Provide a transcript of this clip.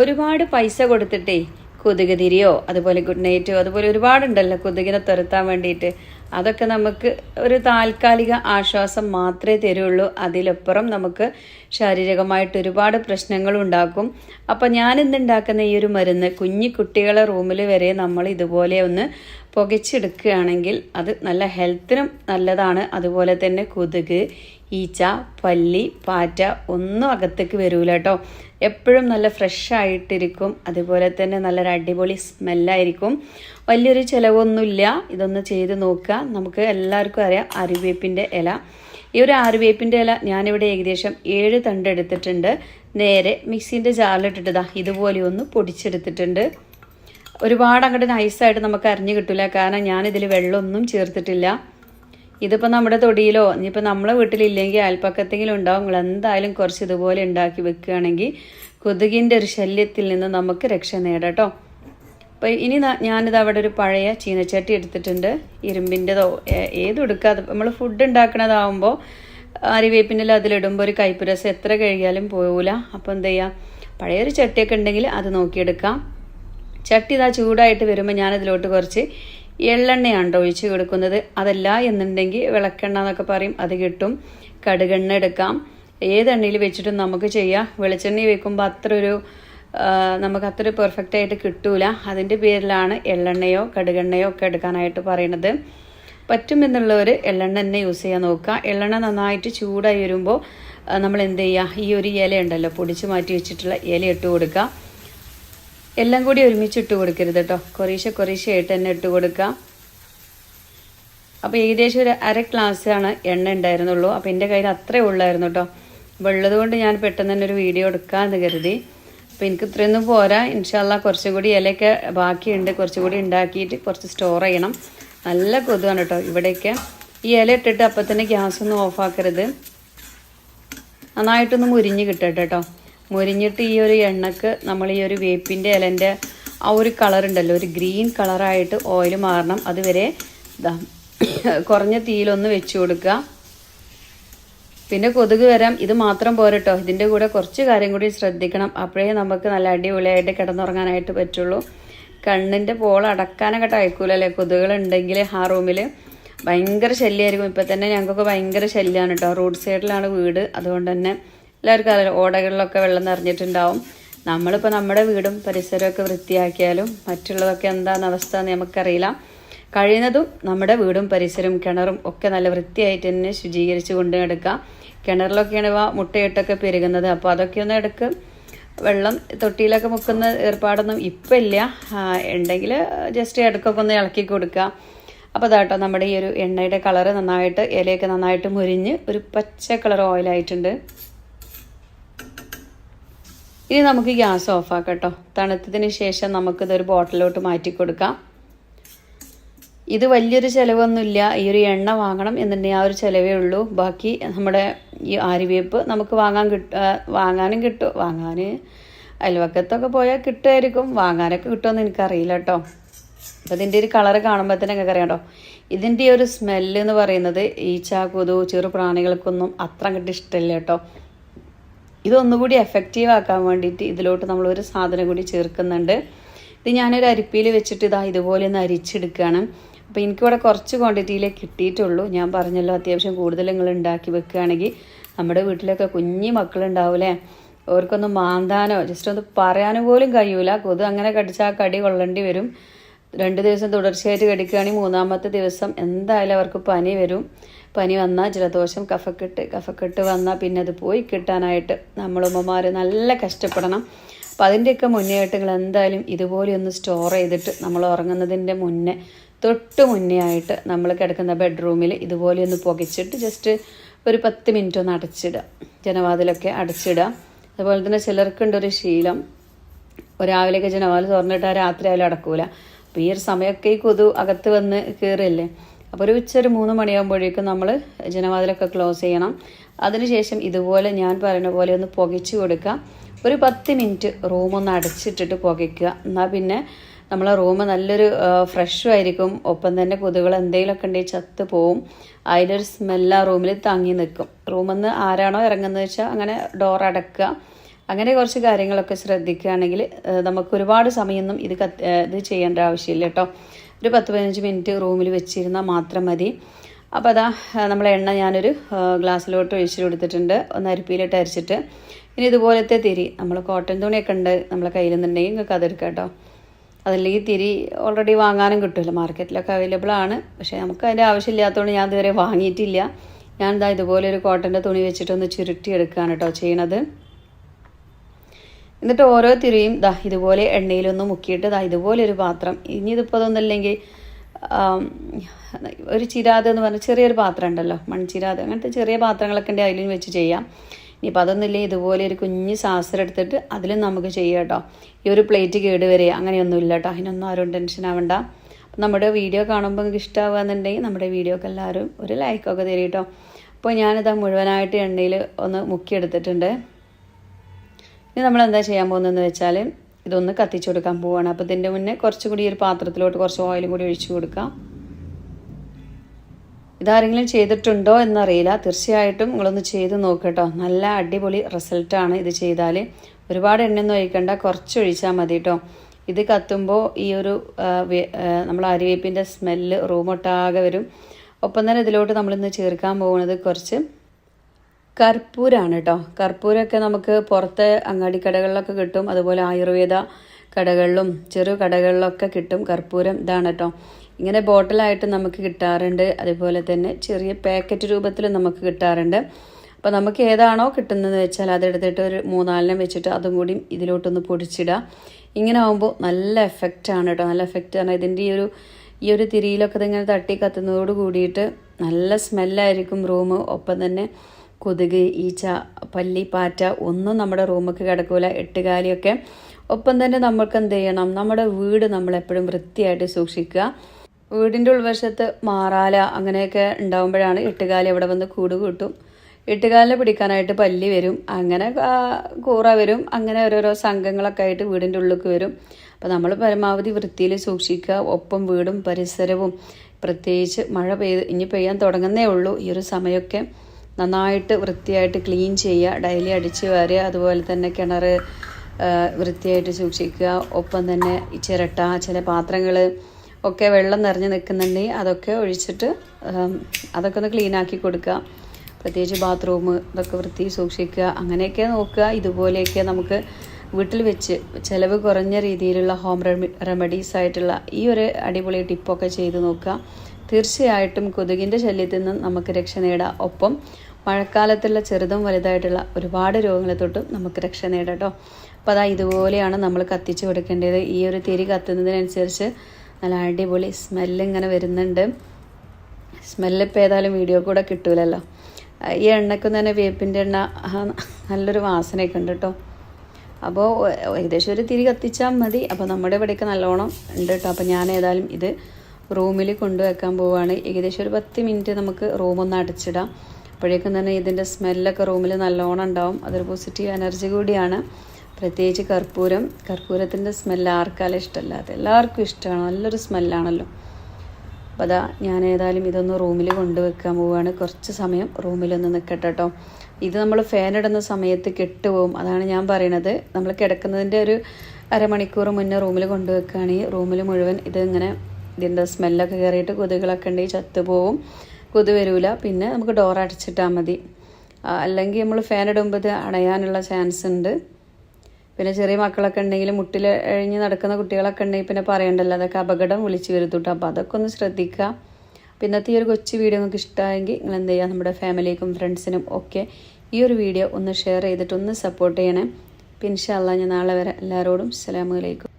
ഒരുപാട് പൈസ കൊടുത്തിട്ടേ കൊതുക് തിരിയോ അതുപോലെ ഗുഡ് നൈറ്റോ അതുപോലെ ഒരുപാടുണ്ടല്ലോ കൊതുകിനെ തുരത്താൻ വേണ്ടിയിട്ട്. അതൊക്കെ നമുക്ക് ഒരു താൽക്കാലിക ആശ്വാസം മാത്രമേ തരുള്ളൂ. അതിലപ്പുറം നമുക്ക് ശാരീരികമായിട്ട് ഒരുപാട് പ്രശ്നങ്ങൾ ഉണ്ടാക്കും. അപ്പോൾ ഞാൻ ഇന്നുണ്ടാക്കുന്ന ഈ ഒരു മരുന്ന് കുഞ്ഞു കുട്ടികളെ റൂമിൽ വരെ നമ്മൾ ഇതുപോലെ ഒന്ന് പുകച്ചെടുക്കുകയാണെങ്കിൽ അത് നല്ല ഹെൽത്തിനും നല്ലതാണ്. അതുപോലെ തന്നെ കൊതുക് ഈച്ച പല്ലി പാറ്റ ഒന്നും അകത്തേക്ക് വരൂല കേട്ടോ. എപ്പോഴും നല്ല ഫ്രഷ് ആയിട്ടിരിക്കും. അതുപോലെ തന്നെ നല്ലൊരു അടിപൊളി സ്മെല്ലായിരിക്കും. വലിയൊരു ചിലവൊന്നുമില്ല. ഇതൊന്ന് ചെയ്ത് നോക്കുക. നമുക്ക് എല്ലാവർക്കും അറിയാം ആര്യവേപ്പിന്റെ ഇല. ഈ ഒരു ആറുവേപ്പിന്റെ ഇല ഞാനിവിടെ ഏകദേശം ഏഴ് തണ്ട് എടുത്തിട്ടുണ്ട്. നേരെ മിക്സിന്റെ ജാറിലിട്ടിട്ടതാ ഇതുപോലെ ഒന്ന് പൊടിച്ചെടുത്തിട്ടുണ്ട്. ഒരുപാട് അങ്ങോട്ട് നൈസായിട്ട് നമുക്ക് അറിഞ്ഞു കിട്ടില്ല കാരണം ഞാനിതിൽ വെള്ളമൊന്നും ചേർത്തിട്ടില്ല. ഇതിപ്പോൾ നമ്മുടെ തൊടിയിലോ ഇനിയിപ്പോൾ നമ്മളെ വീട്ടിലില്ലെങ്കിൽ അയൽപ്പക്കത്തെങ്കിലും ഉണ്ടാവും. നിങ്ങൾ എന്തായാലും കുറച്ച് ഇതുപോലെ ഉണ്ടാക്കി വെക്കുകയാണെങ്കിൽ കൊതുകിന്റെ ഒരു ശല്യത്തിൽ നിന്ന് നമുക്ക് രക്ഷ നേടാം കേട്ടോ. അപ്പോൾ ഇനി ഞാനിത് അവിടെ ഒരു പഴയ ചീനച്ചട്ടി എടുത്തിട്ടുണ്ട്. ഇരുമ്പിന്റെതോ ഏതും എടുക്കാതെ നമ്മൾ ഫുഡ് ഉണ്ടാക്കണതാവുമ്പോൾ അരിവേപ്പിന്റെ അതിലിടുമ്പോൾ ഒരു കയ്പ്പ് എത്ര കഴുകിയാലും പോകൂല അപ്പോൾ എന്ത് ചെയ്യുക പഴയൊരു ചട്ടിയൊക്കെ ഉണ്ടെങ്കിൽ അത് നോക്കിയെടുക്കാം. ചട്ടി ഇതാ ചൂടായിട്ട് വരുമ്പോൾ ഞാനതിലോട്ട് കുറച്ച് എള്ളെണ്ണയാണ് ഒഴിച്ച് കൊടുക്കുന്നത്. അതല്ല എന്നുണ്ടെങ്കിൽ വിളക്കെണ്ണ എന്നൊക്കെ പറയും. അത് കിട്ടും. കടുകെണ്ണ എടുക്കാം. ഏതെണ്ണയിൽ വെച്ചിട്ടും നമുക്ക് ചെയ്യാം. വെളിച്ചെണ്ണ വെക്കുമ്പോൾ അത്ര ഒരു നമുക്ക് അത്ര പെർഫെക്റ്റ് ആയിട്ട് കിട്ടൂല. അതിന്റെ പേരിലാണ് എള്ളെണ്ണയോ കടുകെണ്ണയോ ഒക്കെ എടുക്കാനായിട്ട് പറയുന്നത് പറ്റുമെന്നുള്ളവർ എള്ളെണ്ണ തന്നെ യൂസ് ചെയ്യാൻ നോക്കുക. എള്ളെണ്ണ നന്നായിട്ട് ചൂടായി വരുമ്പോൾ നമ്മൾ എന്ത് ചെയ്യുക ഈ ഒരു ഇല ഉണ്ടല്ലോ പൊടിച്ച് മാറ്റി വെച്ചിട്ടുള്ള ഇല ഇട്ട് കൊടുക്കുക. എല്ലാം കൂടി ഒരുമിച്ച് ഇട്ട് കൊടുക്കരുത് കേട്ടോ കുറേശ്ശെ കുറേശ്ശെ ആയിട്ട് തന്നെ ഇട്ട് കൊടുക്കുക. അപ്പോൾ ഏകദേശം ഒരു അര ആണ് എണ്ണ ഉണ്ടായിരുന്നുള്ളൂ. അപ്പോൾ എന്റെ കയ്യിൽ അത്രേ ഉള്ളായിരുന്നു കേട്ടോ അപ്പോൾ ഉള്ളത് കൊണ്ട് ഞാൻ പെട്ടെന്ന് തന്നെ ഒരു വീഡിയോ എടുക്കാമെന്ന് കരുതി. അപ്പോൾ എനിക്ക് ഇത്രയൊന്നും പോരാ. ഇൻഷാല്ല കുറച്ചും കൂടി ഇലയൊക്കെ ബാക്കിയുണ്ട്. കുറച്ചും കൂടി ഉണ്ടാക്കിയിട്ട് കുറച്ച് സ്റ്റോർ ചെയ്യണം. നല്ല കൊതുവാണ് കേട്ടോ ഇവിടെയൊക്കെ. ഈ ഇല ഇട്ടിട്ട് അപ്പം തന്നെ ഗ്യാസ് ഒന്നും ഓഫാക്കരുത് നന്നായിട്ടൊന്ന് മുരിഞ്ഞ് കിട്ടട്ടെ കേട്ടോ. മുരിഞ്ഞിട്ട് ഈ ഒരു എണ്ണക്ക് നമ്മൾ ഈ ഒരു വേപ്പിന്റെ ഇലന്റെ ആ ഒരു കളർ ഉണ്ടല്ലോ ഒരു ഗ്രീൻ കളറായിട്ട് ഓയിൽ മാറണം. അതുവരെ കുറഞ്ഞ തീയിലൊന്ന് വെച്ച് കൊടുക്കുക. പിന്നെ കൊതുക് വരാം. ഇത് മാത്രം പോരട്ടോ. ഇതിന്റെ കൂടെ കുറച്ച് കാര്യം കൂടി ശ്രദ്ധിക്കണം. അപ്പോഴേ നമുക്ക് നല്ല അടിപൊളിയായിട്ട് കിടന്നുറങ്ങാനായിട്ട് പറ്റുള്ളൂ. കണ്ണിന്റെ പോൾ അടക്കാനൊക്കെ അയക്കൂലല്ലേ? കൊതുകുകളുണ്ടെങ്കിൽ ആ റൂമിൽ ഭയങ്കര ശല്യമായിരിക്കും ഇപ്പം തന്നെ ഞങ്ങൾക്കൊക്കെ ഭയങ്കര ശല്യമാണ് കേട്ടോ. റോഡ് സൈഡിലാണ് വീട്. അതുകൊണ്ട് തന്നെ എല്ലാവർക്കും അറിയാം ഓടകളിലൊക്കെ വെള്ളം നിറഞ്ഞിട്ടുണ്ടാവും. നമ്മളിപ്പോൾ നമ്മുടെ വീടും പരിസരമൊക്കെ വൃത്തിയാക്കിയാലും മറ്റുള്ളതൊക്കെ എന്താണെന്ന അവസ്ഥ നമുക്കറിയില്ല. കഴിയുന്നതും നമ്മുടെ വീടും പരിസരവും കിണറും ഒക്കെ നല്ല വൃത്തിയായിട്ട് തന്നെ ശുചീകരിച്ച് കൊണ്ട് എടുക്കാം കിണറിലൊക്കെയാണ് ഇവ മുട്ടയിട്ടൊക്കെ പെരുകുന്നത്. അപ്പോൾ അതൊക്കെ ഒന്ന് എടുക്ക്. വെള്ളം തൊട്ടിയിലൊക്കെ മുക്കുന്ന ഏർപ്പാടൊന്നും ഇപ്പം ഇല്ല. ഉണ്ടെങ്കിൽ ജസ്റ്റ് ഇടക്കൊക്കെ ഒന്ന് ഇളക്കി കൊടുക്കുക അപ്പോൾ അതാട്ടോ നമ്മുടെ ഈ ഒരു എണ്ണയുടെ കളറ് നന്നായിട്ട് ഇലയൊക്കെ നന്നായിട്ട് മുരിഞ്ഞ് ഒരു പച്ച കളർ ഓയിലായിട്ടുണ്ട് ഇനി നമുക്ക് ഗ്യാസ് ഓഫാക്കാം കേട്ടോ തണുത്തതിന് ശേഷം നമുക്കിതൊരു ബോട്ടിലോട്ട് മാറ്റി കൊടുക്കാം. ഇത് വലിയൊരു ചിലവൊന്നുമില്ല. ഈ ഒരു എണ്ണ വാങ്ങണം എന്നുണ്ടെങ്കിൽ ആ ഒരു ചിലവേ ഉള്ളൂ. ബാക്കി നമ്മുടെ ഈ ആരിവേപ്പ് നമുക്ക് വാങ്ങാൻ കിട്ട വാങ്ങാനും കിട്ടും. വാങ്ങാൻ അയൽവക്കത്തൊക്കെ പോയാൽ കിട്ടുമായിരിക്കും. വാങ്ങാനൊക്കെ കിട്ടുമെന്ന് എനിക്കറിയില്ല കേട്ടോ. അപ്പോൾ ഇതിന്റെ ഒരു കളറ് കാണുമ്പോൾ തന്നെ നിങ്ങൾക്ക് അറിയാം കേട്ടോ. ഇതിന്റെ ഒരു സ്മെല്ല് എന്ന് പറയുന്നത് ഈച്ച കൊതു ചെറു പ്രാണികൾക്കൊന്നും അത്ര അങ്ങോട്ട് ഇഷ്ടമില്ല കേട്ടോ. ഇതൊന്നുകൂടി എഫക്റ്റീവ് ആക്കാൻ വേണ്ടിയിട്ട് ഇതിലോട്ട് നമ്മൾ ഒരു സാധനം കൂടി ചേർക്കുന്നുണ്ട്. ഇത് ഞാനൊരു അരിപ്പിയിൽ വെച്ചിട്ട് ഇതാ ഇതുപോലെ ഒന്ന് അരിച്ചെടുക്കുകയാണ്. അപ്പോൾ എനിക്കിവിടെ കുറച്ച് ക്വാണ്ടിറ്റിയിലേ കിട്ടിയിട്ടുള്ളൂ. ഞാൻ പറഞ്ഞല്ലോ അത്യാവശ്യം കൂടുതൽ നിങ്ങൾ ഉണ്ടാക്കി വെക്കുകയാണെങ്കിൽ നമ്മുടെ വീട്ടിലൊക്കെ കുഞ്ഞു മക്കളുണ്ടാവില്ലേ അവർക്കൊന്ന് മാന്താനോ ജസ്റ്റ് ഒന്ന് പറയാനോ പോലും കഴിയൂല. കൊതു അങ്ങനെ കടിച്ചാൽ കടി കൊള്ളേണ്ടി വരും. രണ്ട് ദിവസം തുടർച്ചയായിട്ട് കടിക്കുകയാണെങ്കിൽ മൂന്നാമത്തെ ദിവസം എന്തായാലും അവർക്ക് പനി വരും. പനി വന്നാൽ ജലദോഷം കഫക്കെട്ട് കഫക്കെട്ട് വന്നാൽ പിന്നെ അത് പോയി കിട്ടാനായിട്ട് നമ്മളുമ്മമാർ നല്ല കഷ്ടപ്പെടണം. അപ്പോൾ അതിന്റെയൊക്കെ മുന്നേ ആയിട്ട് നിങ്ങൾ എന്തായാലും ഇതുപോലെ ഒന്ന് സ്റ്റോർ ചെയ്തിട്ട് നമ്മൾ ഉറങ്ങുന്നതിന്റെ മുന്നേ തൊട്ട് മുന്നേ ആയിട്ട് നമ്മൾ കിടക്കുന്ന ബെഡ്റൂമിൽ ഇതുപോലെ ഒന്ന് പുകച്ചിട്ട് ജസ്റ്റ് ഒരു പത്ത് മിനിറ്റ് ഒന്ന് അടച്ചിടുക. ജനവാതിലൊക്കെ അടച്ചിടുക. അതുപോലെ തന്നെ ചിലർക്കുണ്ട് ഒരു ശീലം. രാവിലെയൊക്കെ ജനവാതിൽ തുറന്നിട്ട് ആ രാത്രി ആയാലും അടക്കൂല. അപ്പോൾ ഈ ഒരു സമയമൊക്കെ ഈ കൊതു അകത്ത് വന്ന് കയറിയല്ലേ അപ്പോൾ ഒരു ഉച്ച ഒരു മൂന്ന് മണിയാകുമ്പോഴേക്കും നമ്മൾ ജനവാതിലൊക്കെ ക്ലോസ് ചെയ്യണം. അതിനുശേഷം ഇതുപോലെ ഞാൻ പറയുന്ന പോലെ ഒന്ന് പുകച്ചു കൊടുക്കുക. ഒരു പത്ത് മിനിറ്റ് റൂമൊന്ന് അടച്ചിട്ടിട്ട് പുകയ്ക്കുക. എന്നാൽ പിന്നെ നമ്മളെ റൂം നല്ലൊരു ഫ്രഷും ആയിരിക്കും. ഒപ്പം തന്നെ കൊതുകൾ എന്തെങ്കിലുമൊക്കെ ഉണ്ടെങ്കിൽ ചത്ത് പോവും. അതിന്റെ ഒരു സ്മെല്ല് ആ റൂമിൽ തങ്ങി നിൽക്കും. റൂമിൽ നിന്ന് ആരാണോ ഇറങ്ങുന്നത് വെച്ചാൽ അങ്ങനെ ഡോർ അടക്കുക. അങ്ങനെ കുറച്ച് കാര്യങ്ങളൊക്കെ ശ്രദ്ധിക്കുകയാണെങ്കിൽ നമുക്ക് ഒരുപാട് സമയമൊന്നും ഇത് കത്ത് ഇത് ചെയ്യേണ്ട ആവശ്യമില്ല കേട്ടോ. ഒരു പത്ത് പതിനഞ്ച് മിനിറ്റ് റൂമിൽ വെച്ചിരുന്നാൽ മാത്രം മതി. അപ്പോൾ അതാ നമ്മളെ എണ്ണ ഞാനൊരു ഗ്ലാസ്സിലോട്ട് ഒഴിച്ചു കൊടുത്തിട്ടുണ്ട്. ഒന്ന് അരിപ്പിയിലിട്ട് അരിച്ചിട്ട്. ഇനി ഇതുപോലത്തെ തിരി നമ്മൾ കോട്ടൺ തുണിയൊക്കെ ഉണ്ട് നമ്മളെ കയ്യിൽ നിന്നുണ്ടെങ്കിൽ നിങ്ങൾക്ക് അതെടുക്കാം കേട്ടോ. അതല്ലെങ്കിൽ തിരി ഓൾറെഡി വാങ്ങാനും കിട്ടുമല്ലോ മാർക്കറ്റിലൊക്കെ അവൈലബിൾ ആണ്. പക്ഷേ നമുക്ക് അതിന്റെ ആവശ്യമില്ലാത്തതുകൊണ്ട് ഞാൻ ഇതുവരെ വാങ്ങിയിട്ടില്ല. ഞാൻ ഇതാ ഇതുപോലെ ഒരു കോട്ടന്റെ തുണി വെച്ചിട്ടൊന്ന് ചുരുട്ടി എടുക്കുകയാണ് കേട്ടോ ചെയ്യണത്. എന്നിട്ട് ഓരോ തിരിയും ദാ ഇതുപോലെ എണ്ണയിലൊന്ന് മുക്കിയിട്ട് ദാ ഇതുപോലെ ഒരു പാത്രം. ഇനി ഇതിപ്പോൾ അതൊന്നുമില്ലെങ്കിൽ ഒരു ചിരാത് എന്ന് പറഞ്ഞ ചെറിയൊരു പാത്രം ഉണ്ടല്ലോ. മൺചിരാത്. അങ്ങനത്തെ ചെറിയ പാത്രങ്ങളൊക്കെ ഉണ്ടെങ്കിൽ അതിലും വെച്ച് ചെയ്യാം. ഇനിയിപ്പോൾ അതൊന്നുമില്ലേ? ഇതുപോലെ ഒരു കുഞ്ഞ് സാസർ എടുത്തിട്ട് അതിലും നമുക്ക് ചെയ്യാം കേട്ടോ. ഈ ഒരു പ്ലേറ്റ് കേട് വരെ. അങ്ങനെയൊന്നും ഇല്ല കേട്ടോ. അതിനൊന്നും ആരും ടെൻഷൻ ആവണ്ട. നമ്മുടെ വീഡിയോ കാണുമ്പോൾ നിങ്ങൾക്ക് ഇഷ്ടമാകുന്നുണ്ടെങ്കിൽ നമ്മുടെ വീഡിയോക്ക് എല്ലാവരും ഒരു ലൈക്കൊക്കെ തരും കേട്ടോ. അപ്പോൾ ഞാനിത് മുഴുവനായിട്ട് എണ്ണയിൽ ഒന്ന് മുക്കിയെടുത്തിട്ടുണ്ട്. ഇനി നമ്മൾ എന്താ ചെയ്യാൻ പോകുന്നതെന്ന് വെച്ചാൽ ഇതൊന്ന് കത്തിച്ചു കൊടുക്കാൻ പോവുകയാണ് അപ്പോൾ ഇതിന്റെ മുന്നേ കുറച്ചുകൂടി ഈ ഒരു പാത്രത്തിലോട്ട് കുറച്ച് ഓയിലും കൂടി ഒഴിച്ചു കൊടുക്കാം. ഇതാരെങ്കിലും ചെയ്തിട്ടുണ്ടോ എന്നറിയില്ല. തീർച്ചയായിട്ടും നിങ്ങളൊന്ന് ചെയ്ത് നോക്കട്ടോ. നല്ല അടിപൊളി റിസൾട്ടാണ് ഇത് ചെയ്താൽ ഒരുപാട് എണ്ണയൊന്നും ഒഴിക്കണ്ട. കുറച്ച് ഒഴിച്ചാൽ മതി കേട്ടോ ഇത് കത്തുമ്പോൾ ഈ ഒരു നമ്മൾ അരിവേപ്പിന്റെ സ്മെല്ല് റൂമൊട്ടാകെ വരും. ഒപ്പം തന്നെ ഇതിലോട്ട് നമ്മളിന്ന് ചേർക്കാൻ പോകുന്നത് കുറച്ച് കർപ്പൂരാണ് കേട്ടോ കർപ്പൂരമൊക്കെ നമുക്ക് പുറത്തെ അങ്ങാടി കടകളിലൊക്കെ കിട്ടും. അതുപോലെ ആയുർവേദ കടകളിലും ചെറു കടകളിലൊക്കെ കിട്ടും കർപ്പൂരം. ഇതാണ് കേട്ടോ ഇങ്ങനെ ബോട്ടിലായിട്ട് നമുക്ക് കിട്ടാറുണ്ട്. അതുപോലെ തന്നെ ചെറിയ പാക്കറ്റ് രൂപത്തിൽ നമുക്ക് കിട്ടാറുണ്ട്. അപ്പോൾ നമുക്ക് ഏതാണോ കിട്ടുന്നതെന്ന് വെച്ചാൽ അതെടുത്തിട്ട് ഒരു മൂന്നാലിനം വെച്ചിട്ട് അതും കൂടി ഇതിലോട്ടൊന്ന് പൊടിച്ചിടുക ഇങ്ങനെ ആകുമ്പോൾ നല്ല എഫക്റ്റാണ് കേട്ടോ നല്ല എഫക്റ്റ് ആണ് ഇതിന്റെ ഈ ഒരു ഈ ഒരു തിരിയിലൊക്കെ ഇതിങ്ങനെ തട്ടി കത്തുന്നതോട് കൂടിയിട്ട് നല്ല സ്മെല്ലായിരിക്കും റൂം ഒപ്പം തന്നെ കൊതുക് ഈച്ച പല്ലി പാറ്റ ഒന്നും നമ്മുടെ റൂമൊക്കെ കിടക്കൂല. എട്ടുകാലിയൊക്കെ. ഒപ്പം തന്നെ നമ്മൾക്ക് എന്ത് ചെയ്യണം? നമ്മുടെ വീട് നമ്മളെപ്പോഴും വൃത്തിയായിട്ട് സൂക്ഷിക്കുക. വീടിന്റെ ഉൾവശത്ത് മാറാല അങ്ങനെയൊക്കെ ഉണ്ടാകുമ്പോഴാണ് എട്ടുകാലി അവിടെ വന്ന് കൂട് കൂട്ടും. എട്ടുകാലിനെ പിടിക്കാനായിട്ട് പല്ലി വരും. അങ്ങനെ കൂറ വരും. അങ്ങനെ ഓരോരോ സംഘങ്ങളൊക്കെ ആയിട്ട് വീടിന്റെ ഉള്ളിലേക്ക് വരും. അപ്പോൾ നമ്മൾ പരമാവധി വൃത്തിയിൽ സൂക്ഷിക്കുക. ഒപ്പം വീടും പരിസരവും പ്രത്യേകിച്ച് മഴ പെയ്ത് ഇനി പെയ്യാൻ തുടങ്ങുന്നേ ഉള്ളൂ. ഈ ഒരു സമയമൊക്കെ നന്നായിട്ട് വൃത്തിയായിട്ട് ക്ലീൻ ചെയ്യുക. ഡെയിലി അടിച്ച് വാരുക. അതുപോലെ തന്നെ കിണർ വൃത്തിയായിട്ട് സൂക്ഷിക്കുക. ഒപ്പം തന്നെ ചിരട്ട ചില പാത്രങ്ങൾ ഒക്കെ വെള്ളം നിറഞ്ഞ് നിൽക്കുന്നുണ്ടെങ്കിൽ അതൊക്കെ ഒഴിച്ചിട്ട് അതൊക്കെ ഒന്ന് ക്ലീൻ ആക്കി കൊടുക്കുക. പ്രത്യേകിച്ച് ബാത്റൂം ഇതൊക്കെ വൃത്തി സൂക്ഷിക്കുക. അങ്ങനെയൊക്കെ നോക്കുക. ഇതുപോലെയൊക്കെ നമുക്ക് വീട്ടിൽ വെച്ച് ചിലവ് കുറഞ്ഞ രീതിയിലുള്ള ഹോം റെമി റെമഡീസ് ആയിട്ടുള്ള ഈ ഒരു അടിപൊളി ടിപ്പൊക്കെ ചെയ്ത് നോക്കുക. തീർച്ചയായിട്ടും കൊതുകിന്റെ ശല്യത്തിൽ നിന്ന് നമുക്ക് രക്ഷ നേടാം. ഒപ്പം മഴക്കാലത്തുള്ള ചെറുതും വലുതായിട്ടുള്ള ഒരുപാട് രോഗങ്ങളെ തൊട്ടും നമുക്ക് രക്ഷ നേടാം കേട്ടോ അപ്പോൾ അതാ ഇതുപോലെയാണ് നമ്മൾ കത്തിച്ച് കൊടുക്കേണ്ടത്. ഈ ഒരു തിരി കത്തുന്നതിനനുസരിച്ച് നല്ല അടിപൊളി സ്മെല്ല് ഇങ്ങനെ വരുന്നുണ്ട്. സ്മെല്ല് ഇപ്പോൾ ഏതായാലും വീഡിയോ കൂടെ കിട്ടൂലല്ലോ. ഈ എണ്ണയ്ക്കും തന്നെ വേപ്പിന്റെ എണ്ണ നല്ലൊരു വാസനയൊക്കെ ഉണ്ട് കേട്ടോ അപ്പോൾ ഏകദേശം ഒരു തിരി കത്തിച്ചാൽ മതി. അപ്പോൾ നമ്മുടെ ഇവിടെയൊക്കെ നല്ലോണം ഉണ്ട് കേട്ടോ അപ്പോൾ ഞാൻ ഏതായാലും ഇത് റൂമിൽ കൊണ്ടുവയ്ക്കാൻ പോവുകയാണ് ഏകദേശം ഒരു പത്ത് മിനിറ്റ് നമുക്ക് റൂമൊന്ന് അടച്ചിടാം. അപ്പോഴേക്കും തന്നെ ഇതിന്റെ സ്മെല്ലൊക്കെ റൂമിൽ നല്ലോണം ഉണ്ടാവും. അതൊരു പോസിറ്റീവ് എനർജി കൂടിയാണ്. പ്രത്യേകിച്ച് കർപ്പൂരം കർപ്പൂരത്തിന്റെ സ്മെല്ല് ആർക്കാലും ഇഷ്ടമല്ലാത്ത എല്ലാവർക്കും ഇഷ്ടമാണ്. നല്ലൊരു സ്മെല്ലാണല്ലോ അപ്പോൾ അതാ ഞാൻ ഏതായാലും ഇതൊന്ന് റൂമിൽ കൊണ്ടുവെക്കാൻ പോവുകയാണ് കുറച്ച് സമയം റൂമിലൊന്ന് നിൽക്കട്ടെ കേട്ടോ ഇത് നമ്മൾ ഫാൻ ഇടുന്ന സമയത്ത് കെട്ടുപോകും അതാണ് ഞാൻ പറയണത്. നമ്മൾ കിടക്കുന്നതിന്റെ ഒരു അരമണിക്കൂർ മുന്നേ റൂമിൽ കൊണ്ടുവെക്കുകയാണെങ്കിൽ റൂമിൽ മുഴുവൻ ഇത് ഇങ്ങനെ ഇതിന്റെ സ്മെല്ലൊക്കെ കയറിയിട്ട് കൊതുകളൊക്കെ ഉണ്ടെങ്കിൽ ചത്തുപോകും കൊതു വരില്ല പിന്നെ നമുക്ക് ഡോർ അടച്ചിട്ടാൽ മതി. അല്ലെങ്കിൽ നമ്മൾ ഫാൻ ഇടുമ്പോൾ അടയാനുള്ള ചാൻസ് ഉണ്ട്. പിന്നെ ചെറിയ മക്കളൊക്കെ ഉണ്ടെങ്കിൽ മുട്ടിൽ എഴിഞ്ഞ് നടക്കുന്ന കുട്ടികളൊക്കെ ഉണ്ടെങ്കിൽ പിന്നെ പറയണ്ടല്ലോ അതൊക്കെ അപകടം വിളിച്ചു വരുത്തുട്ടോ അപ്പോൾ അതൊക്കെ ഒന്ന് ശ്രദ്ധിക്കുക. അപ്പോൾ ഈ ഒരു കൊച്ചു വീഡിയോ നിങ്ങൾക്ക് ഇഷ്ടമായെങ്കിൽ നിങ്ങൾ എന്ത് ചെയ്യുക നമ്മുടെ ഫാമിലിക്കും ഫ്രണ്ട്സിനും ഒക്കെ ഈ ഒരു വീഡിയോ ഒന്ന് ഷെയർ ചെയ്തിട്ട് ഒന്ന് സപ്പോർട്ട് ചെയ്യണേ. പിന്നെ ഇൻഷാല്ലാ ഞാൻ നാളെ വരെ എല്ലാവരോടും അസ്സലാമു അലൈക്കും.